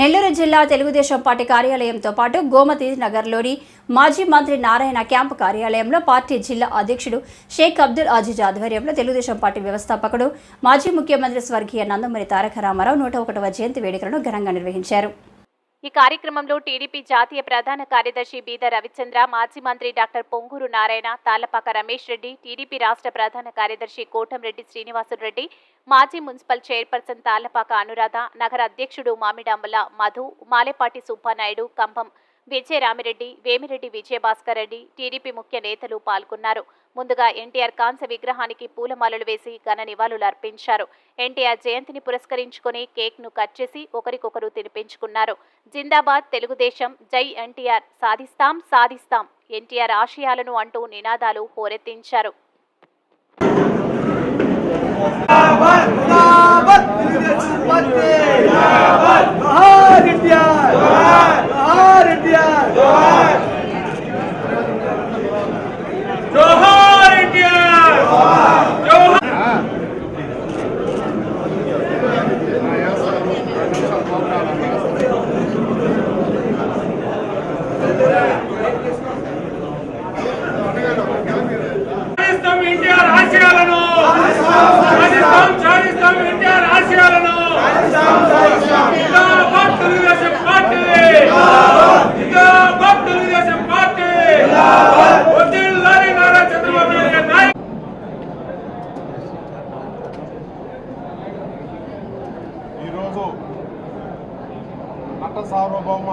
నెల్లూరు జిల్లా తెలుగుదేశం పార్టీ కార్యాలయంతో పాటు గోమతి నగర్లోని మాజీ మంత్రి నారాయణ క్యాంపు కార్యాలయంలో పార్టీ జిల్లా అధ్యక్షుడు షేక్ అబ్దుల్ అజీజ్ ఆధ్వర్యంలో తెలుగుదేశం పార్టీ వ్యవస్థాపకుడు మాజీ ముఖ్యమంత్రి స్వర్గీయ నందమూరి తారక రామారావు నూట ఒకటవ జయంతి వేడుకలను ఘనంగా నిర్వహించారు. ఈ కార్యక్రమంలో టీడీపీ జాతీయ ప్రధాన కార్యదర్శి బీద రవిచంద్ర మాజీ మంత్రి డాక్టర్ పొంగూరు నారాయణ తాళ్ళపాక రమేష్ రెడ్డి టీడీపీ రాష్ట్ర ప్రధాన కార్యదర్శి కోటంరెడ్డి శ్రీనివాసులరెడ్డి మాజీ మున్సిపల్ చైర్పర్సన్ తాళ్ళపాక అనురాధ నగర అధ్యక్షుడు మామిడాంబల మధు మాలేపాటి సుబ్బానాయుడు కంభం విజయ రామిరెడ్డి వేమిరెడ్డి విజయభాస్కర్ రెడ్డి టీడీపీ ముఖ్య నేతలు పాల్గొన్నారు ముందుగా ఎన్టీఆర్ కాంస్య విగ్రహానికి పూలమాలలు వేసి ఘన నివాళులు అర్పించారు ఎన్టీఆర్ జయంతిని పురస్కరించుకుని కేక్ను కట్ చేసి ఒకరికొకరు తినిపించుకున్నారు జిందాబాద్ తెలుగుదేశం జై ఎన్టీఆర్ సాధిస్తాం సాధిస్తాం ఎన్టీఆర్ ఆశయాలను అంటూ నినాదాలు హోరెత్తించారు ఈరోజు నట సార్వభౌమ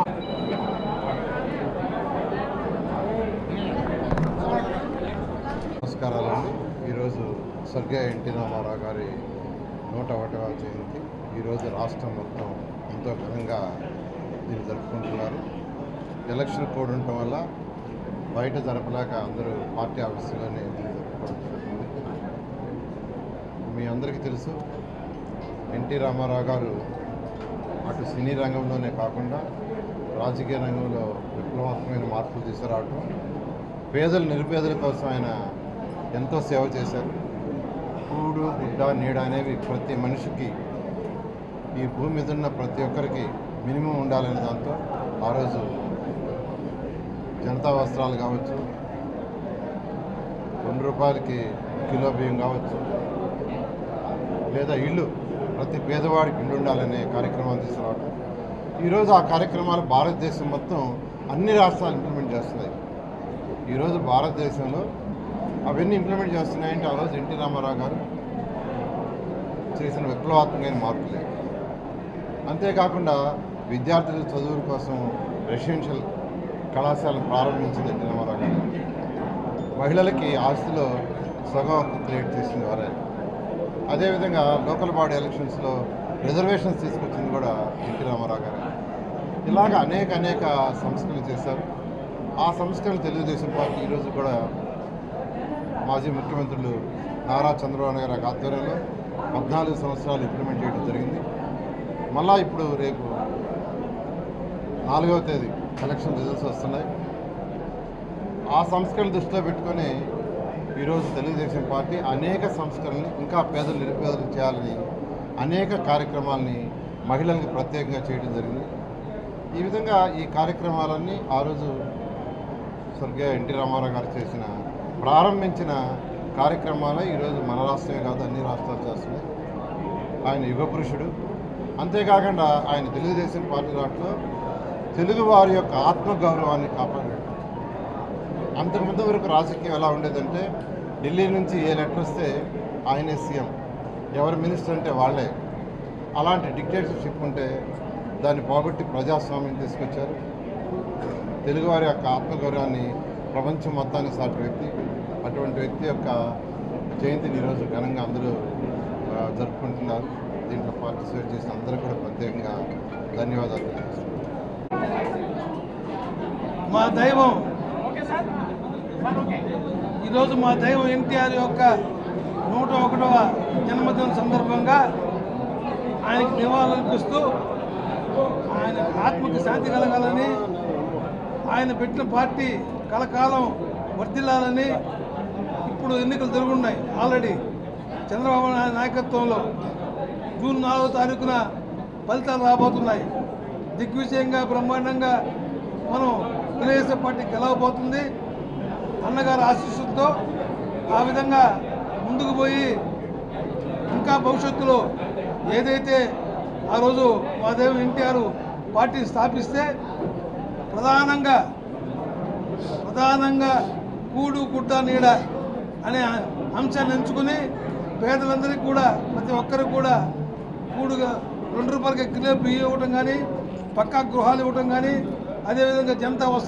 నమస్కారాలండి. ఈరోజు స్వర్గీయ ఎన్టీ రామారావు గారి నూట ఒకటవ జయంతి. ఈరోజు రాష్ట్రం మొత్తం ఎంతో ఘనంగా దీన్ని జరుపుకుంటున్నారు. ఎలక్షన్ కోడ్ ఉండటం వల్ల బయట జరపలేక అందరూ పార్టీ ఆఫీసులోనే జరుపుకోవడం మీ అందరికీ తెలుసు ఎన్టీ రామారావు గారు అటు సినీ రంగంలోనే కాకుండా రాజకీయ రంగంలో విప్లవాత్మకమైన మార్పులు తీసుకురావటం పేదలు నిరుపేదల కోసం ఆయన ఎంతో సేవ చేశారు. కూడు గుడ్డ నీడ అనేవి ప్రతి మనిషికి ఈ భూమి మీద ఉన్న ప్రతి ఒక్కరికి మినిమం ఉండాలనే దాంతో ఆ రోజు జనతా వస్త్రాలు కావచ్చు రెండు రూపాయలకి కిలో బియ్యం కావచ్చు లేదా ఇల్లు ప్రతి పేదవాడికి ఇల్లు ఉండాలనే కార్యక్రమాలు తీసుకురావడం ఈరోజు ఆ కార్యక్రమాలు భారతదేశం మొత్తం అన్ని రాష్ట్రాలు ఇంప్లిమెంట్ చేస్తున్నాయి. ఈరోజు భారతదేశంలో అవన్నీ ఇంప్లిమెంట్ చేస్తున్నాయంటే ఆ రోజు ఎన్టీ రామారావు గారు చేసిన విప్లవాత్మకమైన మార్పులే. అంతేకాకుండా విద్యార్థుల చదువుల కోసం రెసిడెన్షియల్ కళాశాలను ప్రారంభించింది ఎన్టీ రామారావు గారు. మహిళలకి ఆస్తిలో సగం క్రియేట్ చేసింది వారే. అదేవిధంగా లోకల్ బాడీ ఎలక్షన్స్లో రిజర్వేషన్స్ తీసుకొచ్చింది కూడా ఎన్టీ రామారావు గారు. ఇలాగ అనేక అనేక సంస్కరణలు చేశారు. ఆ సంస్కరణలు తెలుగుదేశం పార్టీ ఈరోజు కూడా మాజీ ముఖ్యమంత్రులు నారా చంద్రబాబు నాయుడు గారి ఆధ్వర్యంలో పద్నాలుగు సంవత్సరాలు ఇంప్లిమెంట్ చేయడం జరిగింది. మళ్ళా ఇప్పుడు రేపు నాలుగవ తేదీ ఎలక్షన్ రిజల్ట్స్ వస్తున్నాయి. ఆ సంస్కరణ దృష్టిలో పెట్టుకొని ఈరోజు తెలుగుదేశం పార్టీ అనేక సంస్కరణలు ఇంకా పేదలు నిరుపేదలు చేయాలని అనేక కార్యక్రమాలని మహిళలకు ప్రత్యేకంగా చేయడం జరిగింది. ఈ విధంగా ఈ కార్యక్రమాలన్నీ ఆ రోజు స్వర్గీయ ఎన్టీ రామారావు గారు చేసిన ప్రారంభించిన కార్యక్రమాలే ఈరోజు మన రాష్ట్రమే కాదు అన్ని రాష్ట్రాలు చేస్తున్నాయి. ఆయన యుగ పురుషుడు అంతేకాకుండా ఆయన తెలుగుదేశం పార్టీ దాంట్లో తెలుగు వారి యొక్క ఆత్మగౌరవాన్ని కాపాడాడు. అంతకుముందు వరకు రాజకీయం ఎలా ఉండేదంటే ఢిల్లీ నుంచి ఏ లెటర్ వస్తే ఆయనే సీఎం. ఎవరు మినిస్టర్ అంటే వాళ్ళే. అలాంటి డిక్టేటర్షిప్ ఉంటే దాన్ని పోగొట్టి ప్రజాస్వామ్యం తీసుకొచ్చారు. తెలుగువారి యొక్క ఆత్మగౌరవాన్ని ప్రపంచం మొత్తానికి సాటి వ్యక్తి. అటువంటి వ్యక్తి యొక్క జయంతిని ఈరోజు ఘనంగా అందరూ జరుపుకుంటున్నారు. దీంట్లో పార్టిసిపేట్ చేసిన అందరూ కూడా ప్రత్యేకంగా ధన్యవాదాలు మా దైవం ఈరోజు మా దైవం ఎన్టీఆర్ యొక్క నూట ఒకటవ జన్మదిన సందర్భంగా ఆయనకి నివాళులర్పిస్తూ ఆయన ఆత్మకి శాంతి కలగాలని ఆయన పెట్టిన పార్టీ కలకాలం వర్ధిల్లాలని ఇప్పుడు ఎన్నికలు జరుగున్నాయి ఆల్రెడీ చంద్రబాబు నాయకత్వంలో జూన్ నాలుగో తారీఖున ఫలితాలు రాబోతున్నాయి. దిగ్విజయంగా బ్రహ్మాండంగా మనం తెలుగుదేశం పార్టీ గెలవబోతుంది. అన్నగారి ఆశీస్సులతో ఆ విధంగా ముందుకు పోయి ఇంకా భవిష్యత్తులో ఏదైతే ఆ రోజు మా ఎన్టీఆర్ పార్టీ స్థాపిస్తే ప్రధానంగా ప్రధానంగా కూడు గుడ్డ నీడ అనే అంశాన్ని ఎంచుకుని పేదలందరికీ కూడా ప్రతి ఒక్కరికి కూడా కూడుగా రెండు రూపాయలకి కిలో బియ్యం ఇవ్వటం కానీ పక్కా గృహాలు ఇవ్వటం కానీ అదేవిధంగా జనతా